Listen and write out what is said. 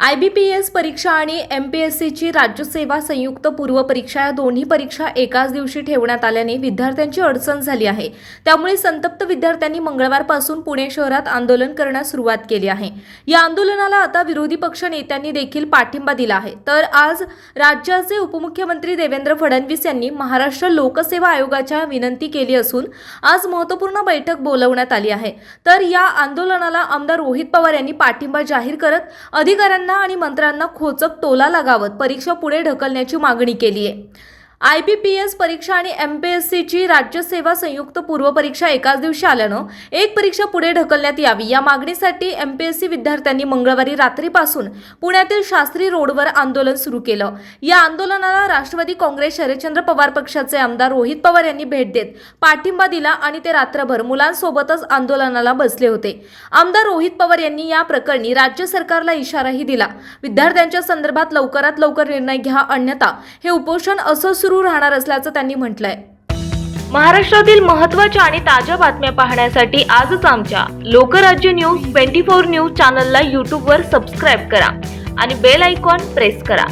I B P S परीक्षा आणि M P S सीची राज्यसेवा संयुक्त पूर्व परीक्षा या दोन्ही परीक्षा एकाच दिवशी ठेवण्यात आल्याने विद्यार्थ्यांची अडचण झाली आहे. त्यामुळे संतप्त विद्यार्थ्यांनी मंगळवारपासून पुणे शहरात आंदोलन करण्यास सुरुवात केली आहे. या आंदोलनाला आता विरोधी पक्ष नेत्यांनी देखील पाठिंबा दिला आहे. तर आज राज्याचे उपमुख्यमंत्री देवेंद्र फडणवीस यांनी महाराष्ट्र लोकसेवा आयोगाच्या विनंती केली असून आज महत्त्वपूर्ण बैठक बोलवण्यात आली आहे. तर या आंदोलनाला आमदार रोहित पवार यांनी पाठिंबा जाहीर करत अधिकाऱ्यांना आणि मंत्र्यांना खोचक टोला लगावत परीक्षा पुढे ढकलण्याची मागणी केली आहे आय बी पी एस परीक्षा आणि एम पी एस सीची राज्यसेवा संयुक्त पूर्व परीक्षा एकाच दिवशी आल्यानं एक परीक्षा पुढे ढकलण्यात यावी. या मागणीसाठी एम पी एस सी विद्यार्थ्यांनी मंगळवारी रात्रीपासून पुण्यातील शास्त्री रोडवर आंदोलन सुरू केलं. या आंदोलनाला राष्ट्रवादी काँग्रेस शरदचंद्र पवार पक्षाचे आमदार रोहित पवार यांनी भेट देत पाठिंबा दिला आणि ते रात्रभर मुलांसोबतच आंदोलनाला बसले होते. आमदार रोहित पवार यांनी या प्रकरणी राज्य सरकारला इशाराही दिला. विद्यार्थ्यांच्या संदर्भात लवकरात लवकर निर्णय घ्या अन्यथा हे उपोषण असं सुरू राहणार असल्याचं त्यांनी म्हटलंय. महाराष्ट्रातील महत्त्वाच्या आणि ताज्या बातम्या पाहण्यासाठी आजच आमच्या Lokrajya news twenty four news चॅनलला यूट्यूबवर सबस्क्राईब करा आणि बेल आयकॉन प्रेस करा.